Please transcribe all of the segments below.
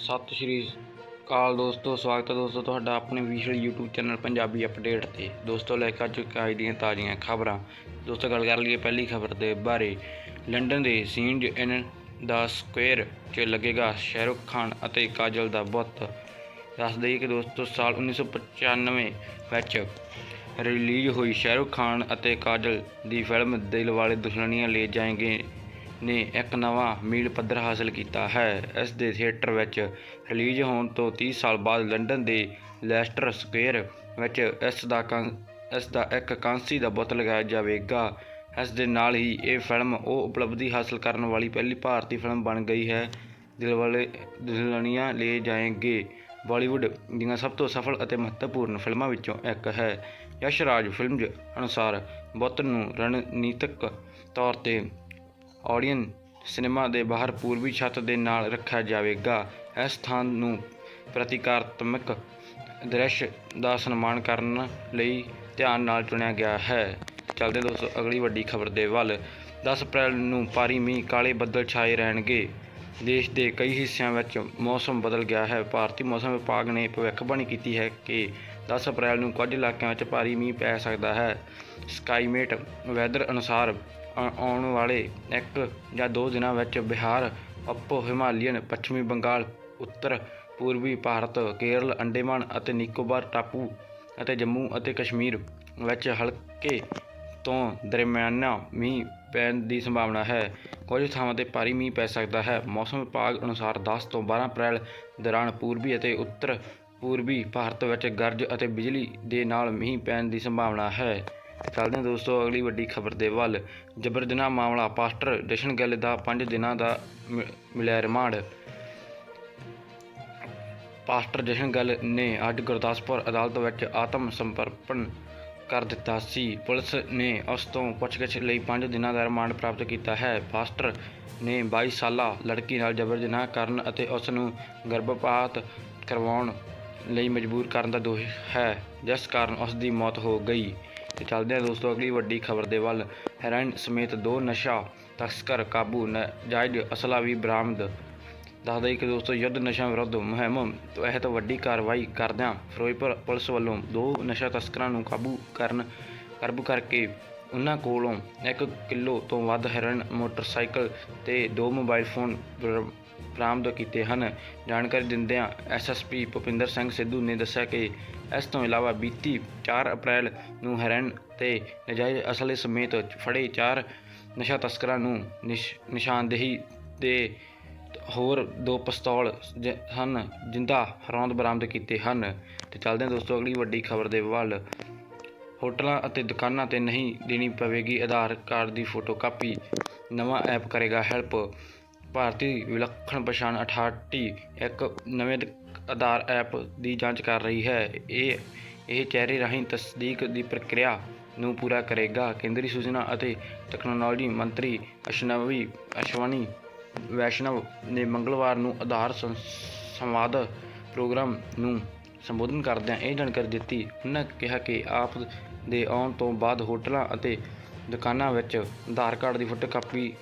ਸਤਿ ਸ਼੍ਰੀ ਅਕਾਲ ਦੋਸਤੋ, ਸਵਾਗਤ ਹੈ ਦੋਸਤੋ ਤੁਹਾਡਾ ਆਪਣੇ Vishal YouTube channel Punjabi update ਤੇ। ਦੋਸਤੋ, ਲੈ ਕੇ ਆ ਚੁੱਕੇ ਅੱਜ ਦੀਆਂ ਤਾਜ਼ੀਆਂ ਖਬਰਾਂ। ਦੋਸਤੋ, ਗੱਲ ਕਰ ਲਈਏ ਪਹਿਲੀ ਖਬਰ ਦੇ ਬਾਰੇ। ਲੰਡਨ ਦੇ ਸੀਨਜ ਇਨ ਦਾ ਸਕੁਅਰ 'ਚ ਲੱਗੇਗਾ ਸ਼ਾਹਰੁਖ ਖਾਨ ਅਤੇ ਕਾਜਲ ਦਾ ਬੁੱਤ। ਦੱਸ ਦਈਏ ਕਿ ਦੋਸਤੋ, ਸਾਲ 1995 ਵਿੱਚ ਰਿਲੀਜ਼ ਹੋਈ ਸ਼ਾਹਰੁਖ ਖਾਨ ਅਤੇ ਕਾਜਲ ਦੀ ਫਿਲਮ ਦਿਲ ਵਾਲੇ ਦੁਸ਼ਮਣੀਆਂ ਲੈ ਜਾਏਂਗੇ ਨੇ ਇੱਕ ਨਵਾਂ ਮੀਲ ਪੱਧਰ ਹਾਸਲ ਕੀਤਾ ਹੈ। ਇਸ ਦੇ ਥੀਏਟਰ ਵਿੱਚ ਰਿਲੀਜ਼ ਹੋਣ ਤੋਂ 30 ਸਾਲ ਬਾਅਦ ਲੰਡਨ ਦੇ ਲੈਸਟਰ ਸਕੁਅਰ ਵਿੱਚ ਇਸ ਦਾ ਕਾਂ- ਇਸ ਦਾ ਇੱਕ ਕਾਂਸੀ ਦਾ ਬੁੱਤ ਲਗਾਇਆ ਜਾਵੇਗਾ। ਇਸ ਦੇ ਨਾਲ ਹੀ ਇਹ ਫਿਲਮ ਉਹ ਉਪਲਬਧੀ ਹਾਸਲ ਕਰਨ ਵਾਲੀ ਪਹਿਲੀ ਭਾਰਤੀ ਫਿਲਮ ਬਣ ਗਈ ਹੈ। ਦਿਲਵਾਲੇ ਦੁਲਹਨੀਆਂ ਲੈ ਜਾਏਂਗੇ। ਬਾਲੀਵੁੱਡ ਦੀਆਂ ਸਭ ਤੋਂ ਸਫਲ ਅਤੇ ਮਹੱਤਵਪੂਰਨ ਫਿਲਮਾਂ ਵਿੱਚੋਂ ਇੱਕ ਹੈ। ਯਸ਼ ਰਾਜ ਫਿਲਮਜ਼ ਅਨੁਸਾਰ ਬੁੱਤ ਨੂੰ ਰਣਨੀਤਕ ਤੌਰ ਤੇ ਆਡੀਅਨ ਸਿਨੇਮਾ ਦੇ ਬਾਹਰ ਪੂਰਬੀ ਛੱਤ ਦੇ ਨਾਲ ਰੱਖਿਆ ਜਾਵੇਗਾ। ਇਸ ਸਥਾਨ ਨੂੰ ਪ੍ਰਤੀਕਾਤਮਕ ਦ੍ਰਿਸ਼ ਦਾ ਸਨਮਾਨ ਕਰਨ ਲਈ ਧਿਆਨ ਨਾਲ ਚੁਣਿਆ ਗਿਆ ਹੈ। ਚੱਲਦੇ ਦੋਸਤੋ, ਅਗਲੀ ਵੱਡੀ ਖਬਰ ਦੇ ਵੱਲ। 10 ਅਪ੍ਰੈਲ ਨੂੰ ਭਾਰੀ ਮੀਂਹ, ਕਾਲੇ ਬੱਦਲ ਛਾਏ ਰਹਿਣਗੇ। ਦੇਸ਼ ਦੇ ਕਈ ਹਿੱਸਿਆਂ ਵਿੱਚ ਮੌਸਮ ਬਦਲ ਗਿਆ ਹੈ। ਭਾਰਤੀ ਮੌਸਮ ਵਿਭਾਗ ਨੇ ਭਵਿੱਖਬਾਣੀ ਕੀਤੀ ਹੈ ਕਿ 10 ਅਪ੍ਰੈਲ ਨੂੰ ਕੁਝ ਇਲਾਕਿਆਂ ਵਿੱਚ ਭਾਰੀ ਮੀਂਹ ਪੈ ਸਕਦਾ ਹੈ। ਸਕਾਈਮੇਟ ਵੈਦਰ ਅਨੁਸਾਰ ਆਉਣ ਵਾਲੇ ਇੱਕ ਜਾਂ ਦੋ ਦਿਨਾਂ ਵਿੱਚ ਬਿਹਾਰ ਅਪੋ ਹਿਮਾਲੀਅਨ, ਪੱਛਮੀ ਬੰਗਾਲ, ਉੱਤਰ ਪੂਰਬੀ ਭਾਰਤ, ਕੇਰਲ, ਅੰਡੇਮਾਨ ਅਤੇ ਨਿਕੋਬਾਰ ਟਾਪੂ ਅਤੇ ਜੰਮੂ ਅਤੇ ਕਸ਼ਮੀਰ ਵਿੱਚ ਹਲਕੇ ਤੋਂ ਦਰਮਿਆਨਾ ਮੀਂਹ ਪੈਣ ਦੀ ਸੰਭਾਵਨਾ ਹੈ। ਕੁਝ ਥਾਵਾਂ ਤੇ ਭਾਰੀ ਮੀਂਹ ਪੈ ਸਕਦਾ ਹੈ। ਮੌਸਮ ਵਿਭਾਗ ਅਨੁਸਾਰ 10 ਤੋਂ 12 ਅਪ੍ਰੈਲ ਦੌਰਾਨ ਪੂਰਬੀ ਅਤੇ ਉੱਤਰ ਪੂਰਬੀ ਭਾਰਤ ਵਿੱਚ ਗਰਜ ਅਤੇ ਬਿਜਲੀ ਦੇ ਨਾਲ ਮੀਂਹ ਪੈਣ ਦੀ ਸੰਭਾਵਨਾ ਹੈ। ਚੱਲਦੇ ਹਾਂ ਦੋਸਤੋ, ਅਗਲੀ ਵੱਡੀ ਖਬਰ ਦੇ ਵੱਲ। ਜਬਰ ਜਨਾਹ ਮਾਮਲਾ, ਪਾਸਟਰ ਜਸ਼ਨ ਗਿੱਲ ਦਾ 5 ਦਿਨਾਂ ਦਾ ਮਿਲਿਆ ਰਿਮਾਂਡ। ਪਾਸਟਰ ਜਸ਼ਨ ਗੱਲ ਨੇ ਅੱਜ ਗੁਰਦਾਸਪੁਰ ਅਦਾਲਤ ਵਿੱਚ ਆਤਮ ਸਮਰਪਣ ਕਰ ਦਿੱਤਾ ਸੀ। ਪੁਲਿਸ ਨੇ ਉਸ ਤੋਂ ਪੁੱਛਗਿੱਛ ਲਈ 5 ਦਿਨਾਂ ਦਾ ਰਿਮਾਂਡ ਪ੍ਰਾਪਤ ਕੀਤਾ ਹੈ। ਪਾਸਟਰ ਨੇ 22 ਸਾਲਾ ਲੜਕੀ ਨਾਲ ਜਬਰ ਜਨਾਹ ਕਰਨ ਅਤੇ ਉਸ ਨੂੰ ਗਰਭਪਾਤ ਕਰਵਾਉਣ ਲਈ ਮਜਬੂਰ ਕਰਨ ਦਾ ਦੋਸ਼ ਹੈ, ਜਿਸ ਕਾਰਨ ਉਸ ਦੀ ਮੌਤ ਹੋ ਗਈ। ਤੇ ਚੱਲਦੇ ਹਾਂ ਦੋਸਤੋ ਅਗਲੀ ਵੱਡੀ ਖਬਰ ਦੇ ਵੱਲ। ਹੈਰਾਨ ਸਮੇਤ ਦੋ ਨਸ਼ਾ ਤਸਕਰ ਕਾਬੂ ਨਾਜਾਇਜ਼ ਅਸਲਾ ਵੀ ਬਰਾਮਦ। ਦੱਸਦਾ ਕਿ ਦੋਸਤੋ ਯੁੱਧ ਨਸ਼ਾ ਵਿਰੁੱਧ ਮੁਹਿੰਮ। ਤਹਿਤ ਵੱਡੀ ਕਾਰਵਾਈ ਕਰਦਿਆਂ ਫਿਰੋਜ਼ਪੁਰ ਪੁਲਿਸ ਵੱਲੋਂ ਦੋ ਨਸ਼ਾ ਤਸਕਰਾਂ ਨੂੰ ਕਾਬੂ ਕਰਨ ਕਾਬੂ ਕਰਕੇ ਉਹਨਾਂ ਕੋਲੋਂ 1 ਕਿਲੋ ਤੋਂ ਵੱਧ ਹੈਰੋਇਨ ਮੋਟਰਸਾਈਕਲ ਤੇ ਦੋ ਮੋਬਾਈਲ ਫੋਨ ਬਰਾਮਦ ਕੀਤੇ ਹਨ। ਜਾਣਕਾਰੀ ਦਿੰਦਿਆਂ ਐਸਐਸਪੀ ਭੁਪਿੰਦਰ ਸਿੰਘ ਸਿੱਧੂ ਨੇ ਦੱਸਿਆ ਕਿ ਇਸ ਤੋਂ ਇਲਾਵਾ ਬੀਤੀ 4 ਅਪ੍ਰੈਲ ਨੂੰ ਹੈਰੋਇਨ ਤੇ ਨਜਾਇਜ਼ ਅਸਲੇ ਸਮੇਤ ਫੜੇ ਚਾਰ ਨਸ਼ਾ ਤਸਕਰਾਂ ਨੂੰ ਨਿਸ਼- ਨਿਸ਼ਾਨਦੇਹੀ ਦੇ ਹੋਰ ਦੋ ਪਿਸਤੌਲ ਜ- ਹਨ, ਜਿੰਦਾ ਰੌਂਦ ਬਰਾਮਦ ਕੀਤੇ ਹਨ। ਤੇ ਚੱਲਦੇ ਹਾਂ ਦੋਸਤੋ, ਅਗਲੀ ਵੱਡੀ ਖਬਰ ਦੇ ਵੱਲ। ਹੋਟਲਾਂ ਅਤੇ ਦੁਕਾਨਾਂ ਤੇ ਨਹੀਂ ਦੇਣੀ ਪਵੇਗੀ ਆਧਾਰ ਕਾਰਡ ਦੀ ਫੋਟੋ ਕਾਪੀ ਨਵਾਂ ਐਪ ਕਰੇਗਾ ਹੈਲਪ। ਭਾਰਤੀ ਵਿਲੱਖਣ ਪਛਾਣ ਅਥਾਰਟੀ ਇੱਕ ਨਵੇਂ ਆਧਾਰ ਐਪ ਦੀ ਜਾਂਚ ਕਰ ਰਹੀ ਹੈ। ਇਹ ਇਹ ਚਿਹਰੇ ਰਾਹੀਂ ਤਸਦੀਕ ਦੀ ਪ੍ਰਕਿਰਿਆ ਨੂੰ ਪੂਰਾ ਕਰੇਗਾ। ਕੇਂਦਰੀ ਸੂਚਨਾ ਅਤੇ ਟੈਕਨੋਲੋਜੀ ਮੰਤਰੀ ਅਸ਼ਨਵੀ ਅਸ਼ਵਾਨੀ ਵੈਸ਼ਨਵ ਨੇ ਮੰਗਲਵਾਰ ਨੂੰ ਆਧਾਰ ਸੰਵਾਦ ਪ੍ਰੋਗਰਾਮ ਨੂੰ ਸੰਬੋਧਨ ਕਰਦਿਆਂ ਇਹ ਜਾਣਕਾਰੀ ਦਿੱਤੀ। ਉਹਨਾਂ ਕਿਹਾ ਕਿ ਆਪ ਦੇ ਆਉਣ ਤੋਂ ਬਾਅਦ ਹੋਟਲਾਂ ਅਤੇ ਦੁਕਾਨਾਂ ਵਿੱਚ ਆਧਾਰ ਕਾਰਡ ਦੀ ਫੋਟੋਕਾਪੀ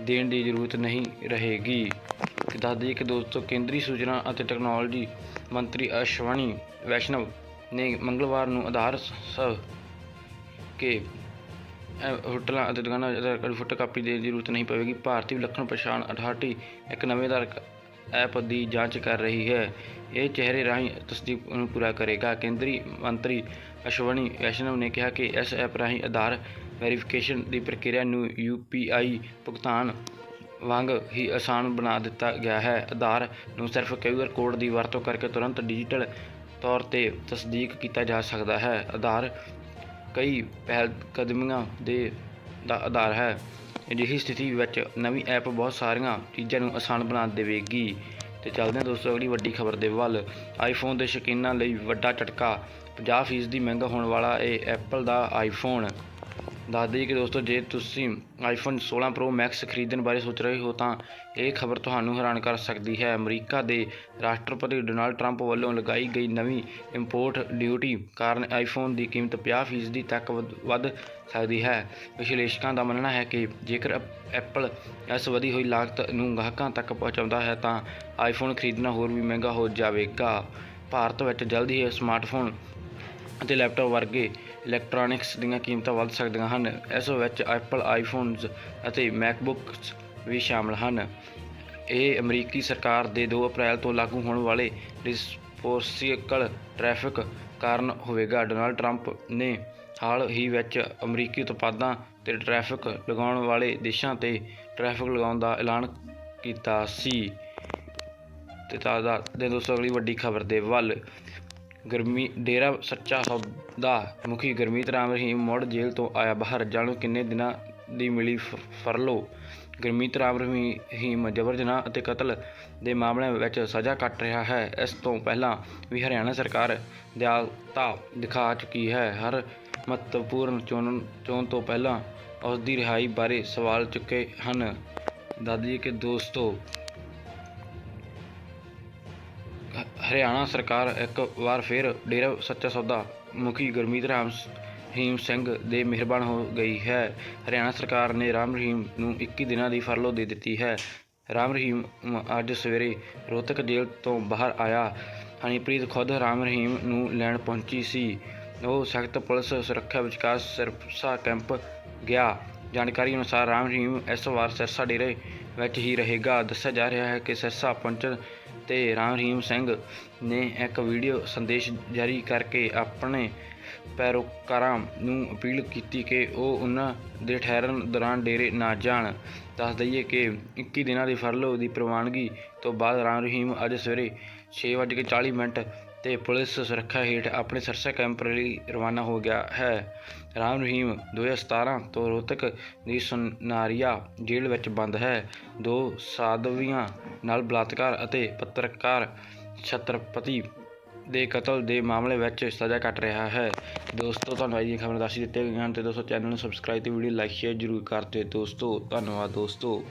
ਦੇਣ ਦੀ ਜ਼ਰੂਰਤ ਨਹੀਂ ਰਹੇਗੀ। ਦੱਸ ਦਈਏ ਕਿ ਦੋਸਤੋ, ਕੇਂਦਰੀ ਸੂਚਨਾ ਅਤੇ ਟੈਕਨੋਲੋਜੀ ਮੰਤਰੀ ਅਸ਼ਵਨੀ ਵੈਸ਼ਨਵ ਨੇ ਮੰਗਲਵਾਰ ਨੂੰ ਆਧਾਰ ਸ, ਕਿ ਹੋਟਲਾਂ ਅਤੇ ਦੁਕਾਨਾਂ ਵਿੱਚ ਆਧਾਰ ਕਾਰਡ ਦੀ ਦੀ ਜ਼ਰੂਰਤ ਨਹੀਂ ਪਵੇਗੀ। ਭਾਰਤੀ ਵਿਲੱਖਣ ਪਛਾਣ ਅਥਾਰਟੀ ਇੱਕ ਨਵੇਂ ਆਧਾਰ ਐਪ ਦੀ ਜਾਂਚ ਕਰ ਰਹੀ ਹੈ। ਇਹ ਚਿਹਰੇ ਰਾਹੀਂ ਤਸਦੀਕ ਨੂੰ ਪੂਰਾ ਕਰੇਗਾ। ਕੇਂਦਰੀ ਮੰਤਰੀ ਅਸ਼ਵਨੀ ਵੈਸ਼ਨਵ ਨੇ ਕਿਹਾ ਕਿ ਇਸ ਐਪ ਰਾਹੀਂ ਆਧਾਰ ਵੈਰੀਫਿਕੇਸ਼ਨ ਦੀ ਪ੍ਰਕਿਰਿਆ ਨੂੰ ਯੂਪੀਆਈ ਭੁਗਤਾਨ ਵਾਂਗ ਹੀ ਆਸਾਨ ਬਣਾ ਦਿੱਤਾ ਗਿਆ ਹੈ। ਆਧਾਰ ਨੂੰ ਸਿਰਫ ਕਿਊਆਰ ਕੋਡ ਦੀ ਵਰਤੋਂ ਕਰਕੇ ਤੁਰੰਤ ਡਿਜੀਟਲ ਤੌਰ ਤੇ ਤਸਦੀਕ ਕੀਤਾ ਜਾ ਸਕਦਾ ਹੈ। ਆਧਾਰ ਕਈ ਪਹਿਲ ਕਦਮੀਆਂ ਦੇ ਦਾ ਆਧਾਰ ਹੈ। ਅਜਿਹੀ ਸਥਿਤੀ ਵਿੱਚ ਨਵੀਂ ਐਪ ਬਹੁਤ ਸਾਰੀਆਂ ਚੀਜ਼ਾਂ ਨੂੰ ਆਸਾਨ ਬਣਾ ਦੇਵੇਗੀ। ਤੇ ਚੱਲਦੇ ਹਾਂ ਦੋਸਤੋ, ਅਗਲੀ ਵੱਡੀ ਖਬਰ ਦੇ ਵੱਲ। ਆਈਫੋਨ ਦੇ ਸ਼ੌਕੀਨਾਂ ਲਈ ਵੱਡਾ ਝਟਕਾ। 50% ਦੀ ਮਹਿੰਗਾ ਹੋਣ ਵਾਲਾ ਇਹ ਐਪਲ ਦਾ ਆਈਫੋਨ ਦੱਸ ਦਈਏ ਕਿ ਦੋਸਤੋ, ਜੇ ਤੁਸੀਂ ਆਈਫੋਨ 16 Pro Max ਖਰੀਦਣ ਬਾਰੇ ਸੋਚ ਰਹੇ ਹੋ, ਤਾਂ ਇਹ ਖਬਰ ਤੁਹਾਨੂੰ ਹੈਰਾਨ ਕਰ ਸਕਦੀ ਹੈ। ਅਮਰੀਕਾ ਦੇ ਰਾਸ਼ਟਰਪਤੀ ਡੋਨਾਲਡ ਟਰੰਪ ਵੱਲੋਂ ਲਗਾਈ ਗਈ ਨਵੀਂ ਇੰਪੋਰਟ ਡਿਊਟੀ ਕਾਰਨ ਆਈਫੋਨ ਦੀ ਕੀਮਤ 50% ਤੱਕ ਵੱਧ ਸਕਦੀ ਹੈ। ਵਿਸ਼ਲੇਸ਼ਕਾਂ ਦਾ ਮੰਨਣਾ ਹੈ ਕਿ ਜੇਕਰ ਐਪਲ ਇਸ ਵਧੀ ਹੋਈ ਲਾਗਤ ਨੂੰ ਗਾਹਕਾਂ ਤੱਕ ਪਹੁੰਚਾਉਂਦਾ ਹੈ, ਤਾਂ ਆਈਫੋਨ ਖਰੀਦਣਾ ਹੋਰ ਵੀ ਮਹਿੰਗਾ ਹੋ ਜਾਵੇਗਾ। ਭਾਰਤ ਵਿੱਚ ਜਲਦੀ ਹੀ ਸਮਾਰਟਫੋਨ ਅਤੇ ਲੈਪਟਾਪ ਵਰਗੇ ਇਲੈਕਟ੍ਰੋਨਿਕਸ ਦੀਆਂ ਕੀਮਤਾਂ ਵੱਧ ਸਕਦੀਆਂ ਹਨ। ਇਸ ਵਿੱਚ ਐਪਲ ਆਈਫੋਨਸ ਅਤੇ ਮੈਕਬੁੱਕਸ ਵੀ ਸ਼ਾਮਲ ਹਨ। ਇਹ ਅਮਰੀਕੀ ਸਰਕਾਰ ਦੇ 2 ਅਪ੍ਰੈਲ ਤੋਂ ਲਾਗੂ ਹੋਣ ਵਾਲੇ ਰਿਸਪੋਰਸੀਕਲ ਟ੍ਰੈਫਿਕ ਕਾਰਨ ਹੋਵੇਗਾ। ਡੋਨਾਲਡ ਟਰੰਪ ਨੇ ਹਾਲ ਹੀ ਵਿੱਚ ਅਮਰੀਕੀ ਉਤਪਾਦਾਂ ਤੇ ਟ੍ਰੈਫਿਕ ਲਗਾਉਣ ਵਾਲੇ ਦੇਸ਼ਾਂ ਤੇ ਟ੍ਰੈਫਿਕ ਲਗਾਉਣ ਦਾ ਐਲਾਨ ਕੀਤਾ ਸੀ। ਤੇ ਤਾਜ਼ਾ ਦੇ ਦੋਸਤੋ, ਅਗਲੀ ਵੱਡੀ ਖਬਰ ਦੇ ਵੱਲ ਗਰਮੀ, ਡੇਰਾ ਸੱਚਾ ਸੌਦਾ ਮੁਖੀ ਗੁਰਮੀਤ ਰਾਮ ਰਹੀਮ ਮੁੜ ਜੇਲ੍ਹ ਤੋਂ ਆਇਆ ਬਾਹਰ। ਜਾਣੋ ਕਿੰਨੇ ਦਿਨਾਂ ਦੀ ਮਿਲੀ ਫ- ਫਰਲੋ। ਗੁਰਮੀਤ ਰਾਮ ਰਹੀਮ ਜਬਰ ਜਨਾਹ ਅਤੇ ਕਤਲ ਦੇ ਮਾਮਲਿਆਂ ਵਿੱਚ ਸਜ਼ਾ ਕੱਟ ਰਿਹਾ ਹੈ। ਇਸ ਤੋਂ ਪਹਿਲਾਂ ਵੀ ਹਰਿਆਣਾ ਸਰਕਾਰ ਦਿਆਲਤਾ ਦਿਖਾ ਚੁੱਕੀ ਹੈ। ਹਰ ਮਹੱਤਵਪੂਰਨ ਚੋਣ ਚੋਣ ਤੋਂ ਪਹਿਲਾਂ ਉਸ ਦੀ ਰਿਹਾਈ ਬਾਰੇ ਸਵਾਲ ਚੁੱਕੇ ਹਨ। ਦਾਦੀ ਕਿ ਦੋਸਤੋ ਹਰਿਆਣਾ ਸਰਕਾਰ ਇੱਕ ਵਾਰ ਫਿਰ ਡੇਰਾ ਸੱਚਾ ਸੌਦਾ ਮੁਖੀ ਗੁਰਮੀਤ ਰਾਮ ਰਹੀਮ ਸਿੰਘ ਦੇ ਮਿਹਰਬਾਨ ਹੋ ਗਈ ਹੈ। ਹਰਿਆਣਾ ਸਰਕਾਰ ਨੇ ਰਾਮ ਰਹੀਮ ਨੂੰ 21 ਦਿਨਾਂ ਦੀ ਫਰਲੋ ਦੇ ਦਿੱਤੀ ਹੈ। ਰਾਮ ਰਹੀਮ ਅੱਜ ਸਵੇਰੇ ਰੋਹਤਕ ਜੇਲ੍ਹ ਤੋਂ ਬਾਹਰ ਆਇਆ। ਹਨੀਪ੍ਰੀਤ ਖੁਦ ਰਾਮ ਰਹੀਮ ਨੂੰ ਲੈਣ ਪਹੁੰਚੀ ਸੀ। ਉਹ ਸਖਤ ਪੁਲਿਸ ਸੁਰੱਖਿਆ ਵਿਚਕਾਰ ਸਿਰਸਾ ਕੈਂਪ ਗਿਆ। ਜਾਣਕਾਰੀ ਅਨੁਸਾਰ ਰਾਮ ਰਹੀਮ ਇਸ ਵਾਰ ਸਿਰਸਾ ਡੇਰੇ ਵਿੱਚ ਹੀ ਰਹੇਗਾ। ਦੱਸਿਆ ਜਾ ਰਿਹਾ ਹੈ ਕਿ ਸਿਰਸਾ ਪਹੁੰਚਣ ਤੇ ਰਾਮ ਰਹੀਮ ਸਿੰਘ ਨੇ ਇੱਕ ਵੀਡੀਓ ਸੰਦੇਸ਼ ਜਾਰੀ ਕਰਕੇ ਆਪਣੇ ਪੈਰੋਕਾਰਾਂ ਨੂੰ ਅਪੀਲ ਕੀਤੀ ਕਿ ਉਹ ਉਹਨਾਂ ਦੇ ਠਹਿਰਨ ਦੌਰਾਨ ਡੇਰੇ ਨਾ ਜਾਣ। ਦੱਸ ਦਈਏ ਕਿ 21 ਦਿਨਾਂ ਦੀ ਫਰਲੋ ਦੀ ਪ੍ਰਵਾਨਗੀ ਤੋਂ ਬਾਅਦ ਰਾਮ ਰਹੀਮ ਅੱਜ ਸਵੇਰੇ 6:40 ਮਿੰਟ ਤੇ ਪੁਲਿਸ ਸੁਰੱਖਿਆ ਹੇਠ ਆਪਣੇ ਸਰਸਾ ਕੈਂਪ ਲਈ ਰਵਾਨਾ ਹੋ ਗਿਆ ਹੈ। ਰਾਮ ਰਹੀਮ 2017 ਤੋਂ ਰੋਹਤਕ ਦੀ ਸੁਨਾਰੀਆ ਜੇਲ੍ਹ ਵਿੱਚ ਬੰਦ ਹੈ। ਦੋ ਸਾਧਵੀਆਂ ਨਾਲ ਬਲਾਤਕਾਰ ਅਤੇ ਪੱਤਰਕਾਰ ਛਤਰਪਤੀ ਦੇ ਕਤਲ ਦੇ ਮਾਮਲੇ ਵਿੱਚ ਸਜ਼ਾ ਕੱਟ ਰਿਹਾ ਹੈ। ਦੋਸਤੋ, ਤੁਹਾਨੂੰ ਅੱਜ ਦੀਆਂ ਖਬਰਾਂ ਦੱਸ ਦਿੱਤੀਆਂ ਗਈਆਂ ਹਨ ਤੇ ਦੋਸਤੋ, ਚੈਨਲ ਨੂੰ ਸਬਸਕ੍ਰਾਈਬ ਤੇ ਵੀਡੀਓ ਲਾਈਕ ਸ਼ੇਅਰ ਜ਼ਰੂਰ ਕਰ ਦਿਓ। ਦੋਸਤੋ, ਧੰਨਵਾਦ ਦੋਸਤੋ।